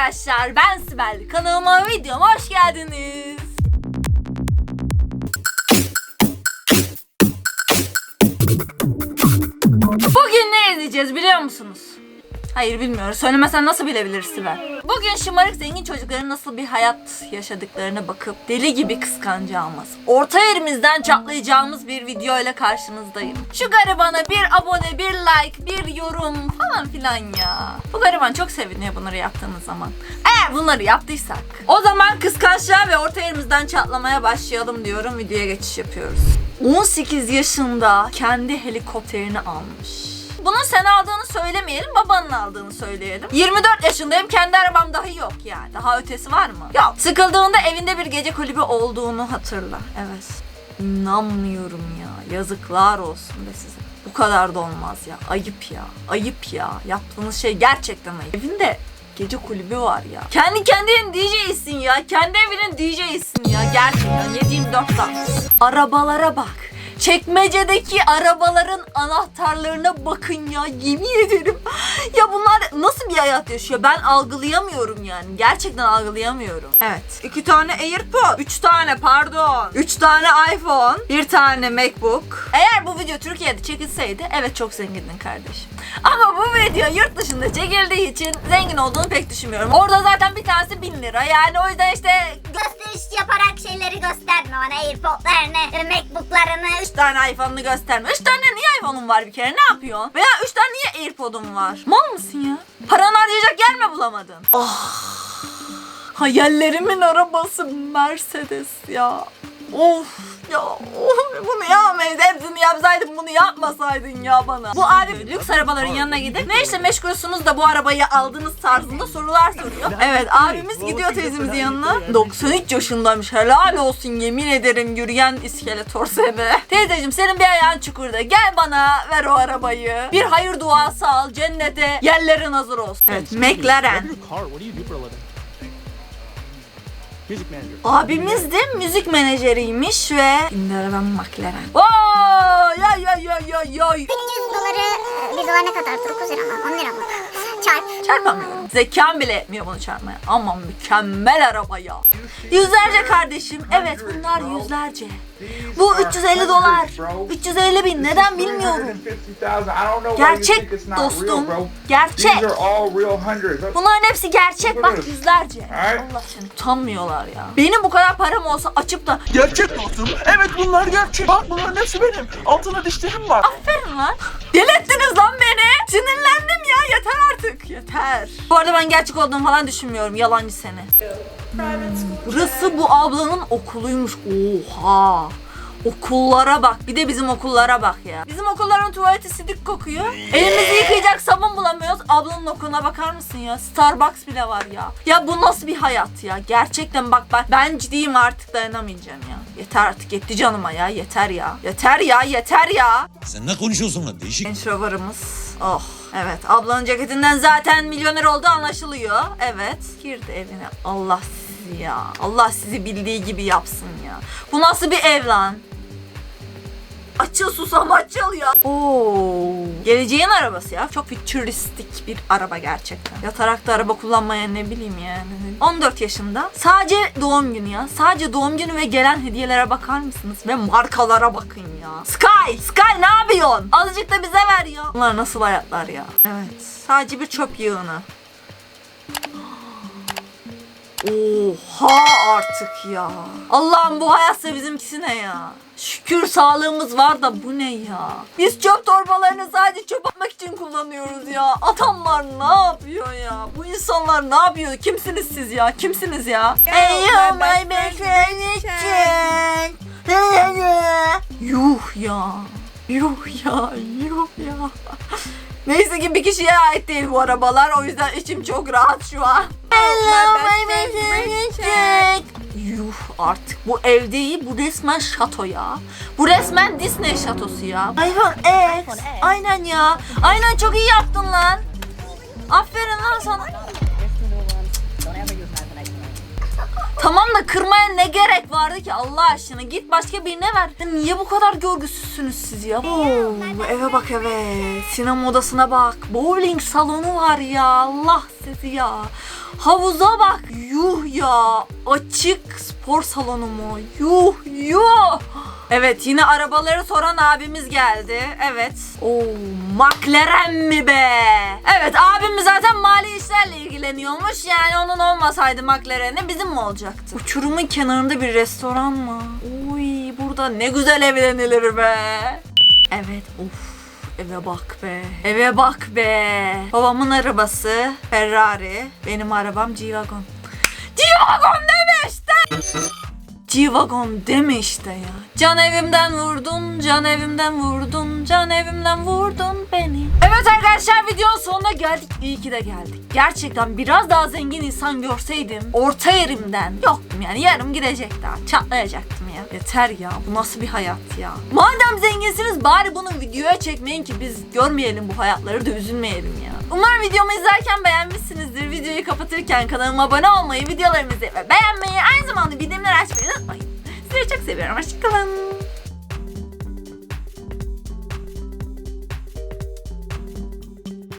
arkadaşlar ben Sibel. Kanalıma videoma hoş geldiniz. Bugün ne izleyeceğiz biliyor musunuz? Hayır bilmiyoruz. Söylemesen nasıl bilebiliriz Sibel? Bugün şımarık zengin çocukların nasıl bir hayat yaşadıklarına bakıp deli gibi kıskanacağımız, orta yerimizden çatlayacağımız bir video ile karşınızdayım. Şu garibana bir abone, bir like, bir yorum falan filan ya. Bu gariban çok seviniyor bunları yaptığımız zaman. Eğer bunları yaptıysak o zaman kıskançlığa ve orta yerimizden çatlamaya başlayalım diyorum. Videoya geçiş yapıyoruz. 18 yaşında kendi helikopterini almış. Bunun sen aldığını söylemeyelim, babanın aldığını söyleyelim. 24 yaşındayım, kendi arabam dahi yok yani. Daha ötesi var mı? Yok. Sıkıldığında evinde bir gece kulübü olduğunu hatırla. Evet. İnanmıyorum ya. Yazıklar olsun be size. Bu kadar da olmaz ya. Ayıp ya. Ayıp ya. Yaptığınız şey gerçekten ayıp. Evinde gece kulübü var ya. Kendi kendinin DJ'sin ya. Kendi evinin DJ'sin ya. Gerçekten 7-24 dans. Arabalara bak. Çekmecedeki arabaların anahtarlarına bakın ya yemin ederim. Ya bunlar nasıl bir hayat yaşıyor? Ben algılayamıyorum yani. Gerçekten algılayamıyorum. Evet. iki tane AirPod. Üç tane pardon. Üç tane iPhone. Bir tane MacBook. Eğer bu video Türkiye'de çekilseydi evet çok zengindin kardeşim. Ama bu video yurt dışında çekildiği için zengin olduğunu pek düşünmüyorum. Orada zaten bir tanesi bin lira. Yani o yüzden işte Gösteriş yaparak şeyleri gösterme bana Airpod'larını, Macbook'larını. Üç tane iPhone'unu gösterme. Üç tane niye iPhone'un var bir kere? Ne yapıyorsun? Veya üç tane niye AirPod'un var? Mal mısın ya? Paranı harcayacak yer mi bulamadın? Ah. Hayallerimin arabası Mercedes ya. Of ya of, bunu yapmayız. Hepsini yapsaydın bunu yapmasaydın ya bana. Bu abi lüks arabaların yanına gidip ne işle meşgulsünüz da bu arabayı aldınız tarzında sorular soruyor. Evet abimiz gidiyor teyzemizin yanına. 93 yaşındaymış helal olsun yemin ederim yürüyen iskeletor seni. Teyzeciğim senin bir ayağın çukurda gel bana ver o arabayı. Bir hayır duası al cennete yerlerin hazır olsun. Evet McLaren. Music manager. Abimiz de müzik menajeriymiş ve şimdi arabam McLaren. Oo, ya ya ya ya ya. 100 doları, e, 1 dolar ne kadar? 9 lira mı? 10 lira mı? Çarp. Çarpamıyorum. Zekam bile yetmiyor bunu çarpmaya. Ama mükemmel araba ya. Yüzlerce kardeşim. Evet bunlar yüzlerce. Bu 350 dolar. 350 bin. Neden bilmiyorum. Gerçek dostum. Gerçek. Bunların hepsi gerçek. Bak yüzlerce. Allah seni utanmıyorlar ya. Benim bu kadar param olsa açıp da Gerçek dostum. Evet bunlar gerçek. Bak bunların hepsi benim. Altına dişlerim var. Aferin lan. Delettiniz lan beni. Sinirlendim ya. Yeter artık. Yeter. Bu arada ben gerçek olduğumu falan düşünmüyorum. Yalancı seni. Burası bu ablanın okuluymuş. Oha. Okullara bak. Bir de bizim okullara bak ya. Bizim okulların tuvaleti sidik kokuyor. Elimizi yıkayacak sabun bulamıyoruz. Ablanın okuluna bakar mısın ya? Starbucks bile var ya. Ya bu nasıl bir hayat ya? Gerçekten bak bak ben ciddiyim artık dayanamayacağım ya. Yeter artık yetti canıma ya. Yeter ya. Yeter ya. Yeter ya. Sen ne konuşuyorsun lan değişik. Range Rover'ımız. Oh evet ablanın ceketinden zaten milyoner olduğu anlaşılıyor. Evet girdi evine. Allah sizi ya. Allah sizi bildiği gibi yapsın ya. Bu nasıl bir ev lan? Açıl susam açıl ya. Oo. Geleceğin arabası ya. Çok fütüristik bir araba gerçekten. Yatarakta araba kullanmaya ne bileyim yani. 14 yaşında. Sadece doğum günü ya. Sadece doğum günü ve gelen hediyelere bakar mısınız? Ve markalara bakın ya. Sky! Sky ne yapıyorsun? Azıcık da bize ver ya. Bunlar nasıl hayatlar ya? Evet. Sadece bir çöp yığını. Oha artık ya. Allah'ım bu hayatsa bizimkisi ne ya? Şükür sağlığımız var da bu ne ya? Biz çöp torbalarını sadece çöp atmak için kullanıyoruz ya. Adamlar ne yapıyor ya? Bu insanlar ne yapıyor? Kimsiniz siz ya? Kimsiniz ya? Hey you my best. Yuh ya. Yuh ya. Yuh ya. Neyse ki bir kişiye ait değil bu arabalar. O yüzden içim çok rahat şu an. Hello my best Yuh artık bu ev değil bu resmen şato ya. Bu resmen Disney şatosu ya. iPhone X. Aynen ya. Aynen çok iyi yaptın lan. Aferin lan sana. Tamam da kırmaya ne gerek vardı ki Allah aşkına? Git başka birine ver. Niye bu kadar görgüsüzsünüz siz ya? Oo, eve bak eve. Sinema odasına bak. Bowling salonu var ya. Allah sizi ya. Havuza bak. Yuh ya. Açık spor salonu mu? Yuh yuh. Evet yine arabaları soran abimiz geldi. Evet. Oo McLaren mi be? Evet abimiz zaten mali işlerle ilgileniyormuş. Yani onun olmasaydı McLaren'i bizim mi olacaktı? Uçurumun kenarında bir restoran mı? Uy burada ne güzel evlenilir be. Evet of. Eve bak be. Eve bak be. Babamın arabası Ferrari. Benim arabam G-Wagon. G-Wagon deme işte. G-Wagon deme işte ya. Can evimden vurdun, can evimden vurdun, can evimden vurdun beni. Evet arkadaşlar videonun sonuna geldik. İyi ki de geldik. Gerçekten biraz daha zengin insan görseydim orta yerimden yoktum yani yarım gidecek daha. Çatlayacaktım ya. Yeter ya bu nasıl bir hayat ya. Madem zenginsiniz bari bunu videoya çekmeyin ki biz görmeyelim bu hayatları da üzülmeyelim ya. Umarım videomu izlerken beğenmişsinizdir. Videoyu kapatırken kanalıma abone olmayı, videolarımı izlemeyi ve beğenmeyi, aynı zamanda bildirimleri açmayı unutmayın. Sizi çok seviyorum. Hoşçakalın.